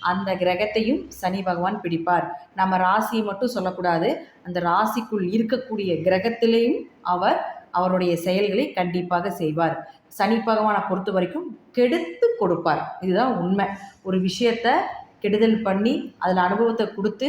அந்த கிரகத்தையும் சனி பகவான் பிடிப்பார். நம்ம ராசியை மட்டும் சொல்லக்கூடாது. அந்த ராசிக்குள் இருக்கக்கூடிய கிரகத்திலேயும் அவர் அவருடைய செயல்களை கண்டிப்பாக செய்வார். சனி பகவானை பொறுத்த வரைக்கும் கெடுத்து கொடுப்பார். இதுதான் உண்மை. ஒரு விஷயத்த கெடுதல் பண்ணி அதில் அனுபவத்தை கொடுத்து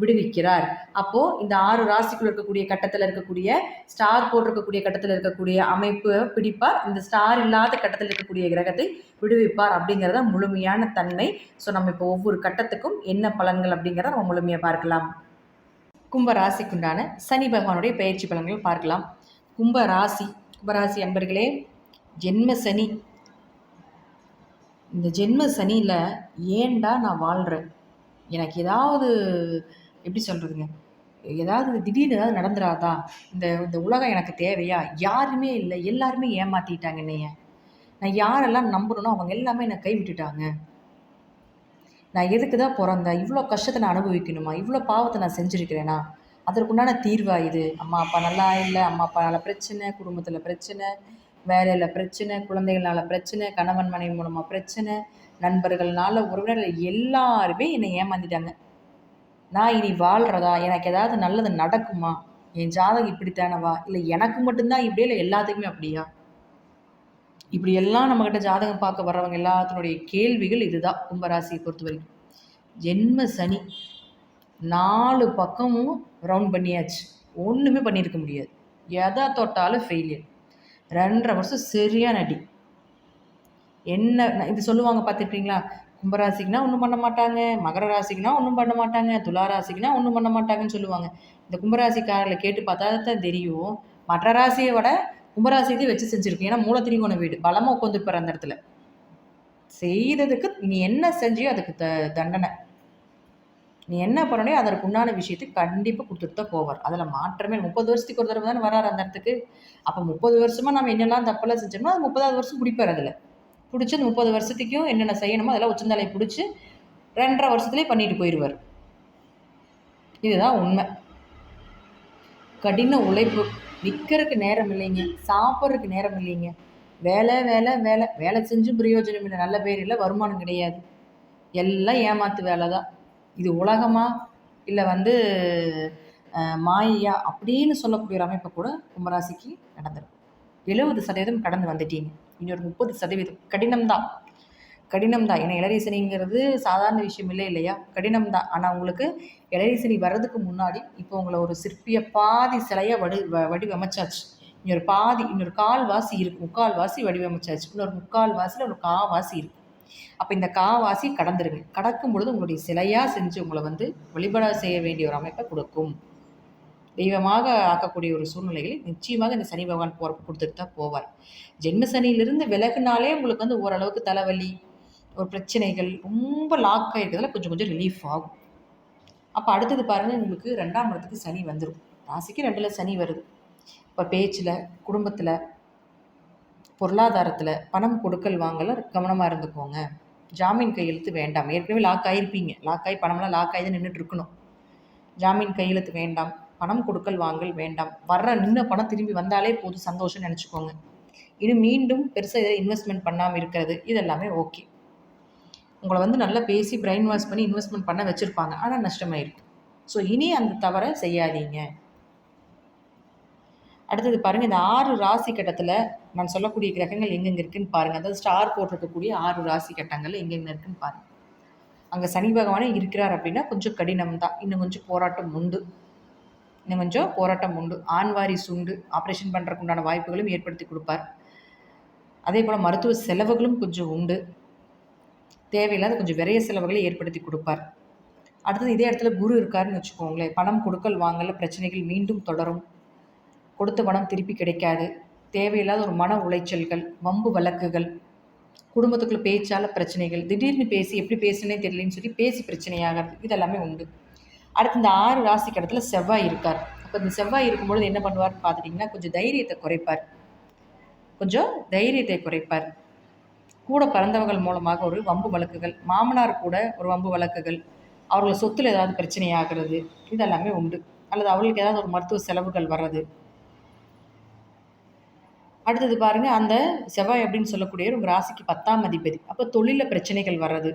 விடுவிக்கிறார். அப்போ இந்த ஆறு ராசிக்குள் இருக்கக்கூடிய கட்டத்தில் இருக்கக்கூடிய ஸ்டார் போட்டிருக்கக்கூடிய கட்டத்தில் இருக்கக்கூடிய அமைப்பு பிடிப்பார். இந்த ஸ்டார் இல்லாத கட்டத்தில் இருக்கக்கூடிய கிரகத்தை விடுவிப்பார் அப்படிங்கிறத முழுமையான தன்மை. ஸோ நம்ம இப்போ ஒவ்வொரு கட்டத்துக்கும் என்ன பலன்கள் அப்படிங்கிறத நம்ம முழுமையாக பார்க்கலாம். கும்ப ராசிக்குண்டான சனி பகவானுடைய பயிற்சி பலன்கள் பார்க்கலாம். கும்ப ராசி கும்பராசி அன்பர்களே ஜென்ம சனி. இந்த ஜென்ம சனியில் ஏன்டா நான் வாழ்கிறேன் எனக்கு ஏதாவது எப்படி சொல்கிறதுங்க ஏதாவது திடீர்னு ஏதாவது நடந்துடாதா இந்த இந்த உலகம் எனக்கு தேவையா? யாருமே இல்லை. எல்லாருமே ஏமாற்றிட்டாங்க என்னைய. நான் யாரெல்லாம் நம்பணும்னோ அவங்க எல்லாமே என்னை கைவிட்டுட்டாங்க நான் எதுக்கு தான் பிறந்தேன்? இவ்வளோ கஷ்டத்தை நான் அனுபவிக்கணுமா? இவ்வளோ பாவத்தை நான் செஞ்சுருக்கிறேனா? அதற்குண்டான தீர்வா இது? அம்மா அப்பா நல்லா இல்லை. அம்மா அப்பானால பிரச்சனை குடும்பத்தில் பிரச்சனை வேலையில் பிரச்சனை குழந்தைகளால் பிரச்சனை கணவன் மனைவி மூலமாக பிரச்சனை நண்பர்கள்னால உறவினர்கள் எல்லாருமே என்னை ஏமாந்திட்டாங்க நான் இனி வாழ்கிறதா எனக்கு ஏதாவது நல்லது நடக்குமா? என் ஜாதகம் இப்படித்தானவா? இல்லை எனக்கு மட்டும்தான் இப்படியே இல்லை எல்லாத்துக்குமே அப்படியா? இப்படி எல்லாம் நம்மக்கிட்ட ஜாதகம் பார்க்க வர்றவங்க எல்லாத்தினுடைய கேள்விகள் இதுதான் கும்பராசியை பொறுத்த வரைக்கும். ஜென்ம சனி நாலு பக்கமும் ரவுண்ட் பண்ணியாச்சு. ஒன்றுமே பண்ணியிருக்க முடியாது. எதை தொட்டாலும் ஃபெயிலியர் ரெண்டரை வருஷம் சரியான அடி. என்ன இது சொல்லுவாங்க பார்த்துருக்கீங்களா கும்பராசிக்குனா ஒன்றும் பண்ண மாட்டாங்க. மகர ராசிக்குனா ஒன்றும் பண்ண மாட்டாங்க. துலா ராசிக்குனா ஒன்றும் பண்ண மாட்டாங்கன்னு சொல்லுவாங்க. இந்த கும்பராசிக்காரர்களை கேட்டு பார்த்தா தான் தெரியும். மற்ற ராசியை விட கும்பராசிக்கு வச்சு செஞ்சுருக்கு ஏன்னா மூலத்திரிகோண வீடு. பலமாக உட்காந்துருப்பார் அந்த இடத்துல. செய்ததுக்கு நீ என்ன செஞ்சியோ அதுக்கு த தண்டனை. நீ என்ன பண்ணணும் அதற்கு உண்டான விஷயத்துக்கு கண்டிப்பாக கொடுத்துட்டு தான் போவார். அதில் மாற்றமே முப்பது வருஷத்துக்கு ஒரு தடவை தானே வராரு அந்த இடத்துக்கு. அப்போ முப்பது வருஷமாக நம்ம என்னெல்லாம் தப்பெல்லாம் செஞ்சோமோ அது முப்பதாவது வருஷம் பிடிப்பார் அதில். பிடிச்சி அந்த முப்பது வருஷத்துக்கும் என்னென்ன செய்யணுமோ அதெல்லாம் உச்சந்தலையை பிடிச்சி ரெண்டரை வருஷத்துலேயே பண்ணிட்டு போயிடுவார். இதுதான் உண்மை. கடின உழைப்பு. நிற்கிறதுக்கு நேரம் இல்லைங்க. சாப்பிட்றதுக்கு நேரம் இல்லைங்க. வேலை வேலை வேலை. வேலை செஞ்சும் பிரயோஜனம் இல்லை. நல்ல பேர் இல்லை வருமானம் கிடையாது. எல்லாம் ஏமாத்து வேலை தான். இது உலகமா? இல்லை வந்து மாயா அப்படின்னு சொல்லக்கூடிய ஒரு அமைப்பை கூட கும்பராசிக்கு நடந்திருக்கும் எழுபது சதவீதம் கடந்து வந்துட்டீங்க. இன்னொரு முப்பது சதவீதம். கடினம்தான். கடினம்தான். ஏன்னா இளரீசனிங்கிறது சாதாரண விஷயம் இல்லை இல்லையா? கடினம்தான். ஆனால் உங்களுக்கு இளரீசனி வர்றதுக்கு முன்னாடி இப்போ உங்களை ஒரு சிற்பிய பாதி சிலையை வடி வ- வடிவமைச்சாச்சு. இன்னொரு பாதி இன்னொரு கால் வாசி இருக்கு. முக்கால் வாசி வடிவமைச்சாச்சு. இன்னொரு முக்கால் வாசியில் ஒரு காவாசி இருக்கும் அப்போ இந்த காவாசி கடந்துருங்க. கடக்கும் பொழுது உங்களுடைய சிலையாக செஞ்சு உங்களை வந்து வழிபட செய்ய வேண்டிய ஒரு அமைப்பை கொடுக்கும். தெய்வமாக ஆக்கக்கூடிய ஒரு சூழ்நிலைகளை நிச்சயமாக இந்த சனி பகவான் போற கொடுத்துட்டு தான் போவார். ஜென்ம சனியிலிருந்து விலகுனாலே உங்களுக்கு வந்து ஓரளவுக்கு தலைவலி ஒரு பிரச்சனைகள் ரொம்ப லாக் ஆகிருக்கிறதுல கொஞ்சம் கொஞ்சம் ரிலீஃப் ஆகும். அப்போ அடுத்தது பாருங்கள் உங்களுக்கு ரெண்டாம் இடத்துக்கு சனி வந்துடும் ராசிக்கு ரெண்டில் சனி வருது. இப்போ பேச்சில் குடும்பத்தில் பொருளாதாரத்தில் பணம் கொடுக்கல் வாங்கல கவனமாக இருந்துக்கோங்க. ஜாமீன் கையெழுத்து வேண்டாம். ஏற்கனவே லாக் ஆகிருப்பீங்க லாக் ஆகி பணம்லாம் லாக் ஆகி தான் நின்றுட்டு இருக்கணும். ஜாமீன் கையெழுத்து வேண்டாம். பணம் கொடுக்கல் வாங்கல் வேண்டாம். வர்ற நின்ன பணம் திரும்பி வந்தாலே போதும் சந்தோஷம் நினச்சிக்கோங்க. இது மீண்டும் பெருசாக இதில் இன்வெஸ்ட்மெண்ட் பண்ணாமல் இருக்கிறது இதெல்லாமே ஓகே உங்களை வந்து நல்லா பேசி பிரெயின் வாஷ் பண்ணி இன்வெஸ்ட்மெண்ட் பண்ண வச்சுருப்பாங்க. ஆனால் நஷ்டமாயிருக்கு. ஸோ இனி அந்த தவறை செய்யாதீங்க. அடுத்தது பாருங்கள் இந்த ஆறு ராசி கட்டத்தில் நான் சொல்லக்கூடிய கிரகங்கள் எங்கெங்கே இருக்குன்னு பாருங்கள் அதாவது ஸ்டார் போட்டிருக்கக்கூடிய ஆறு ராசி கட்டங்கள் எங்கெங்கே இருக்குன்னு பாருங்கள் அங்கே சனி பகவானே இருக்கிறார் அப்படின்னா கொஞ்சம் கடினம் தான் இன்னும் கொஞ்சம் போராட்டம் உண்டு. இன்னும் கொஞ்சம் போராட்டம் உண்டு. ஆண்வாரி சுண்டு ஆப்ரேஷன் பண்ணுறதுக்கு உண்டான வாய்ப்புகளும் ஏற்படுத்தி கொடுப்பார். அதே போல் மருத்துவ செலவுகளும் கொஞ்சம் உண்டு. தேவையில்லாத கொஞ்சம் விரைய செலவுகளை ஏற்படுத்தி கொடுப்பார். அடுத்தது இதே இடத்துல குரு இருக்காருன்னு வச்சுக்கோங்களேன். பணம் கொடுக்கல் வாங்கல பிரச்சனைகள் மீண்டும் தொடரும். கொடுத்த பணம் திருப்பி கிடைக்காது. தேவையில்லாத ஒரு மன உளைச்சல்கள் வம்பு வழக்குகள் குடும்பத்துக்குள்ள பேச்சால பிரச்சனைகள் திடீர்னு பேசி எப்படி பேசுனே தெரியலன்னு சொல்லி பேசி பிரச்சனையாகிறது. இதெல்லாமே உண்டு. அடுத்து இந்த ஆறு ராசி கடத்தில் செவ்வாய் இருக்கார். அப்போ இந்த செவ்வாய் இருக்கும்பொழுது என்ன பண்ணுவார்னு பார்த்துட்டிங்கன்னா கொஞ்சம் தைரியத்தை குறைப்பார். கொஞ்சம் தைரியத்தை குறைப்பார். கூட பிறந்தவர்கள் மூலமாக ஒரு வம்பு வழக்குகள் மாமனார் கூட ஒரு வம்பு வழக்குகள் அவர்கள் சொத்தில் ஏதாவது பிரச்சனை ஆகிறது இதெல்லாமே உண்டு. அல்லது அவர்களுக்கு ஏதாவது ஒரு மருத்துவ செலவுகள் வர்றது. அடுத்தது பாருங்கள் அந்த செவ்வாய் அப்படின்னு சொல்லக்கூடிய உங்கள் ராசிக்கு பத்தாம் அதிபதி. அப்போ தொழிலில் பிரச்சனைகள் வர்றது.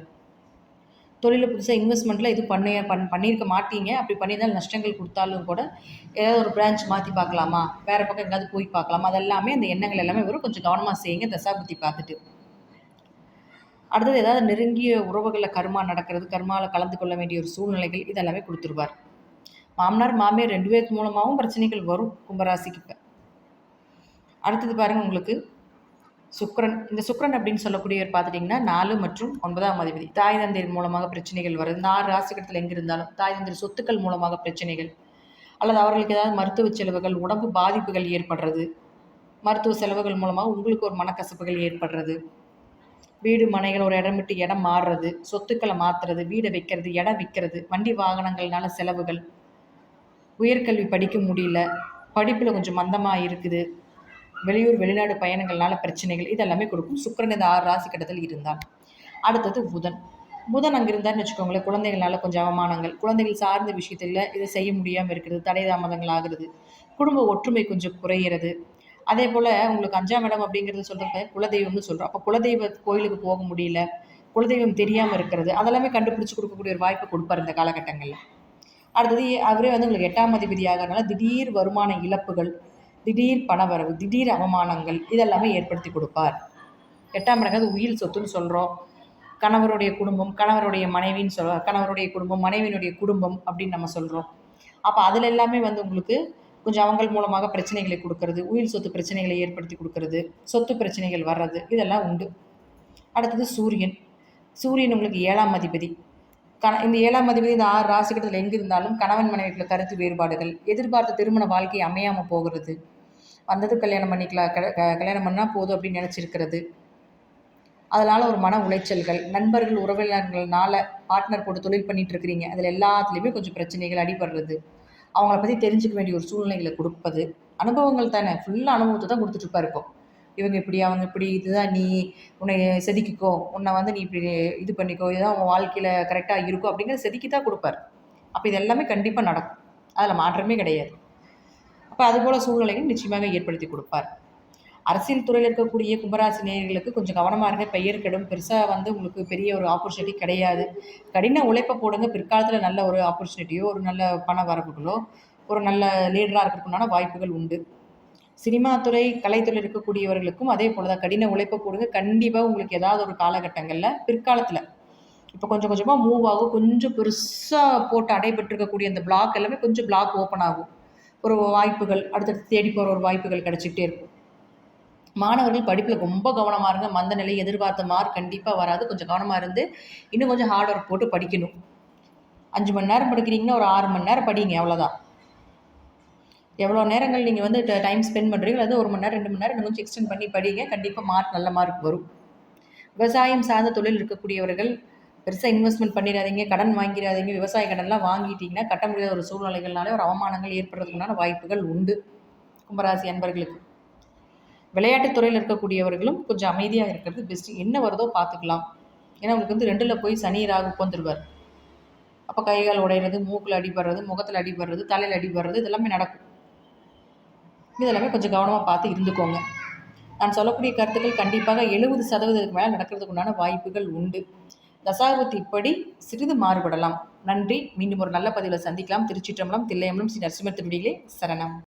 தொழிலில் புதுசாக இன்வெஸ்ட்மெண்ட்டில் இது பண்ண பண் பண்ணியிருக்க மாட்டீங்க. அப்படி பண்ணியிருந்தால் நஷ்டங்கள் கொடுத்தாலும் கூட ஏதாவது ஒரு பிரான்ச் மாற்றி பார்க்கலாமா? வேறு பக்கம் எங்கேயாவது போய் பார்க்கலாமா? அதெல்லாமே அந்த எண்ணங்கள் எல்லாமே வரும் கொஞ்சம் கவனமாக செய்யுங்க. தசாபுத்தி பார்த்துட்டு. அடுத்தது ஏதாவது நெருங்கிய உறவுகளில் கருமா நடக்கிறது கருமாவில் கலந்து கொள்ள வேண்டிய ஒரு சூழ்நிலைகள் இதெல்லாமே கொடுத்துருவார். மாமனார் மாமியார் ரெண்டு பேருக்கு மூலமாகவும் பிரச்சனைகள் வரும் கும்பராசிக்கு இப்போ. அடுத்தது பாருங்கள் உங்களுக்கு. சுக்ரன் இந்த சுக்ரன் அப்படின்னு சொல்லக்கூடியவர் பார்த்துட்டிங்கன்னா நாலு மற்றும் ஒன்பதாம் அதிபதி. தாய் தந்தையர் மூலமாக பிரச்சனைகள் வருது நாலு ஆறு ராசிகட்டத்தில் எங்கே இருந்தாலும் தாய் தந்தையர் சொத்துக்கள் மூலமாக பிரச்சனைகள். அல்லது அவர்களுக்கு ஏதாவது மருத்துவ செலவுகள் உடம்பு பாதிப்புகள் ஏற்படுறது. மருத்துவ செலவுகள் மூலமாக உங்களுக்கு ஒரு மனக்கசப்புகள் ஏற்படுறது. வீடு மனைகள் ஒரு இடம் விட்டு இடம் மாறுறது. சொத்துக்களை மாற்றுறது வீடை வைக்கிறது இடம் விற்கிறது வண்டி வாகனங்கள்னால செலவுகள். உயர்கல்வி படிக்க முடியல. படிப்பில் கொஞ்சம் மந்தமாக இருக்குது. வெளியூர் வெளிநாடு பயணங்கள்னால பிரச்சனைகள் இதெல்லாமே கொடுக்கும். சுக்கரன் இந்த ஆறு ராசி கட்டத்தில் இருந்தால் அடுத்தது புதன். புதன் அங்கே இருந்தார்னு வச்சுக்கோங்களேன் குழந்தைகள்னால கொஞ்சம் அவமானங்கள். குழந்தைகள் சார்ந்த விஷயத்தில் இதை செய்ய முடியாமல் இருக்கிறது தடை தாமதங்கள் ஆகிறது குடும்ப ஒற்றுமை கொஞ்சம் குறையிறது. அதே போல் உங்களுக்கு அஞ்சாம் இடம் அப்படிங்கிறது சொல்கிறப்ப குலதெய்வம்னு சொல்கிறோம் அப்போ குலதெய்வ கோயிலுக்கு போக முடியல குலதெய்வம் தெரியாமல் இருக்கிறது அதெல்லாமே கண்டுபிடிச்சி கொடுக்கக்கூடிய ஒரு வாய்ப்பு கொடுப்பார் இந்த காலகட்டங்களில். அடுத்தது அவரே வந்து உங்களுக்கு எட்டாம் அதிபதி ஆகிறதுனால திடீர் வருமான இழப்புகள் திடீர் பணவரவு திடீர் அவமானங்கள் இதெல்லாமே ஏற்படுத்தி கொடுப்பார். எட்டாம் இடங்கிறது உயிர் சொத்துன்னு சொல்கிறோம் கணவருடைய குடும்பம் கணவருடைய மனைவின்னு சொல் கணவருடைய குடும்பம் மனைவியினுடைய குடும்பம் அப்படின்னு நம்ம சொல்கிறோம் அப்போ அதில் எல்லாமே வந்து உங்களுக்கு கொஞ்சம் அவங்கள் மூலமாக பிரச்சனைகளை கொடுக்கறது உயிர் சொத்து பிரச்சனைகளை ஏற்படுத்தி கொடுக்கறது சொத்து பிரச்சனைகள் வர்றது இதெல்லாம் உண்டு. அடுத்தது சூரியன். சூரியன் உங்களுக்கு ஏழாம் அதிபதி. கண இந்த ஏழாம் அதிபதி இந்த ஆறு ராசிகட்டத்தில் எங்கே இருந்தாலும் கணவன் மனைவிக்குள்ள கருத்து வேறுபாடுகள் எதிர்பார்த்த திருமண வாழ்க்கை அமையாமல் போகிறது வந்தது கல்யாணம் பண்ணிக்கலாம் கல்யாணம் பண்ணால் போதும் அப்படின்னு நினச்சிருக்கிறது. அதனால் ஒரு மன உளைச்சல்கள் நண்பர்கள் உறவினர்கள்னால பார்ட்னர் போட்டு தொழில் பண்ணிகிட்டு இருக்கிறீங்க. அதில் எல்லாத்துலேயுமே கொஞ்சம் பிரச்சனைகள் அடிபடுறது. அவங்கள பற்றி தெரிஞ்சுக்க வேண்டிய ஒரு சூழ்நிலைகளை கொடுப்பது. அனுபவங்கள் தானே. ஃபுல்லாக அனுபவத்தை தான் கொடுத்துட்ருப்பா இருக்கும் இவங்க இப்படி அவங்க இப்படி இதுதான் நீ உன்னை செதுக்கிக்கோ. உன்னை வந்து நீ இப்படி இது பண்ணிக்கோ. இதுதான் உன் வாழ்க்கையில் கரெக்டாக இருக்கும் அப்படிங்கிற செதுக்கி தான் கொடுப்பார். அப்போ இது எல்லாமே கண்டிப்பாக நடக்கும். அதில் மாற்றமே கிடையாது. அப்போ அதுபோல் சூழ்நிலையும் நிச்சயமாக ஏற்படுத்தி கொடுப்பார். அரசியல் துறையில் இருக்கக்கூடிய கும்பராசி நேர்களுக்கு கொஞ்சம் கவனமாக இருங்க. பெயர் கெடும். பெருசாக வந்து உங்களுக்கு பெரிய ஒரு ஆப்பர்ச்சுனிட்டி கிடையாது. கடின உழைப்பை போடுங்க. பிற்காலத்தில் நல்ல ஒரு ஆப்பர்ச்சுனிட்டியோ ஒரு நல்ல பண வரவுகளோ ஒரு நல்ல லீடராக இருக்கிறதுக்குண்டான வாய்ப்புகள் உண்டு. சினிமா துறை கலைத்துறை இருக்கக்கூடியவர்களுக்கும் அதே போல் தான். கடின உழைப்பை போடுங்க. கண்டிப்பாக உங்களுக்கு ஏதாவது ஒரு காலகட்டங்களில் பிற்காலத்தில் இப்போ கொஞ்சம் கொஞ்சமாக மூவ் ஆகும். கொஞ்சம் பெருசாக போட்டு அடைபெற்றிருக்கக்கூடிய அந்த பிளாக் எல்லாமே கொஞ்சம் பிளாக் ஓப்பன் ஆகும். ஒரு வாய்ப்புகள் அடுத்தடுத்து தேடி போகிற ஒரு வாய்ப்புகள் கிடச்சிக்கிட்டே இருக்கும். மாணவர்கள் படிப்பில் ரொம்ப கவனமாக இருங்க. மந்த நிலை எதிர்பார்த்த மார்க் கண்டிப்பாக வராது. கொஞ்சம் கவனமாக இருந்து இன்னும் கொஞ்சம் ஹார்ட் ஒர்க் போட்டு படிக்கணும். அஞ்சு மணி நேரம் படிக்கிறீங்கன்னா ஒரு ஆறு மணி நேரம் படிங்க அவ்வளோதான் எவ்வளோ நேரங்கள் நீங்கள் வந்து டைம் ஸ்பெண்ட் பண்ணுறீங்களோ அது ஒரு மணி நேரம் ரெண்டு மணி நேரம் இன்னும் கொஞ்சம் எக்ஸ்டெண்ட் பண்ணி படிங்க. கண்டிப்பாக மார்க் நல்ல மார்க் வரும். விவசாயம் சார்ந்த தொழில் இருக்கக்கூடியவர்கள் பெருசாக இன்வெஸ்ட்மெண்ட் பண்ணிடாதீங்க கடன் வாங்கிடாதீங்க விவசாய கடன்லாம் வாங்கிட்டீங்கன்னா கட்ட முடியாத ஒரு சூழ்நிலைகள்னாலே ஒரு அவமானங்கள் ஏற்படுறதுக்குண்டான வாய்ப்புகள் உண்டு. கும்பராசி அன்பர்களுக்கு. விளையாட்டுத் துறையில் இருக்கக்கூடியவர்களும் கொஞ்சம் அமைதியாக இருக்கிறது பெஸ்ட்டு என்ன வருதோ பார்த்துக்கலாம். ஏன்னா உங்களுக்கு வந்து ரெண்டில் போய் சனி ராகு உட்காந்துருவார். அப்போ கைகால் உடையிறது மூக்கில் அடிபடுறது முகத்தில் அடிபடுறது தலையில் அடிபடுறது இதெல்லாமே நடக்கும். இதெல்லாமே கொஞ்சம் கவனமாக பார்த்து இருந்துக்கோங்க. நான் சொல்லக்கூடிய கருத்துக்கள் கண்டிப்பாக எழுபது சதவீதத்துக்கு மேலே நடக்கிறதுக்கு உண்டான வாய்ப்புகள் உண்டு. தசாபுத்தி இப்படி சிறிது மாறுபடலாம். நன்றி. மீண்டும் ஒரு நல்ல பதிவில் சந்திக்கலாம். திருச்சிற்றம்பலம் தில்லையம்பலம் ஸ்ரீ நரசிம்மர் திருடிகளே சரணம்.